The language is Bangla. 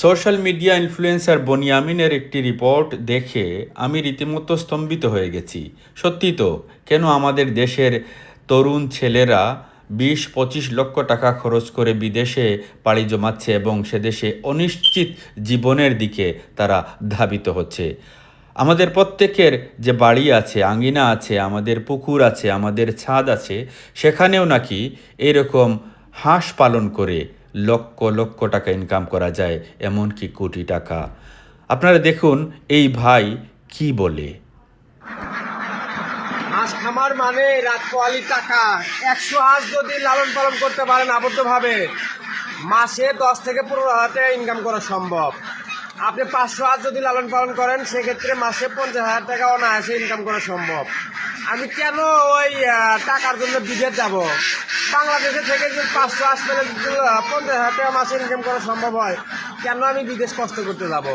সোশ্যাল মিডিয়া ইনফ্লুয়েন্সার বনিয়ামিনের একটি রিপোর্ট দেখে আমি রীতিমতো স্তম্ভিত হয়ে গেছি। সত্যি তো, কেন আমাদের দেশের তরুণ ছেলেরা বিশ পঁচিশ লক্ষ টাকা খরচ করে বিদেশে পাড়ি জমাচ্ছে এবং সে দেশে অনিশ্চিত জীবনের দিকে তারা ধাবিত হচ্ছে? আমাদের প্রত্যেকের যে বাড়ি আছে আঙ্গিনা আছে, আমাদের পুকুর আছে, আমাদের ছাদ আছে, সেখানেও নাকি এরকম হাঁস পালন করে লক্ষ লক্ষ টাকা ইনকাম করা যায়, এমনকি কোটি টাকা। আপনারা দেখুন, এই ভাই কি বলে? হাঁস খামার মানে রাত কোয়ালি টাকা। একশো হাঁস যদি লালন পালন করতে পারেন আবদ্ধভাবে, মাসে দশ থেকে পনেরো হাজার টাকা ইনকাম করা সম্ভব। আপনি পাঁচশো হাজার যদি লালন পালন করেন সেক্ষেত্রে মাসে পঞ্চাশ হাজার টাকা অনায়াসে ইনকাম করা সম্ভব। আমি কেন ওই টাকার জন্য বিদেশ যাব? বাংলাদেশে থেকে যদি পাঁচশো যদি, পঞ্চাশ হাজার টাকা মাসে ইনকাম করা সম্ভব হয় কেন আমি বিদেশ কষ্ট করতে যাব?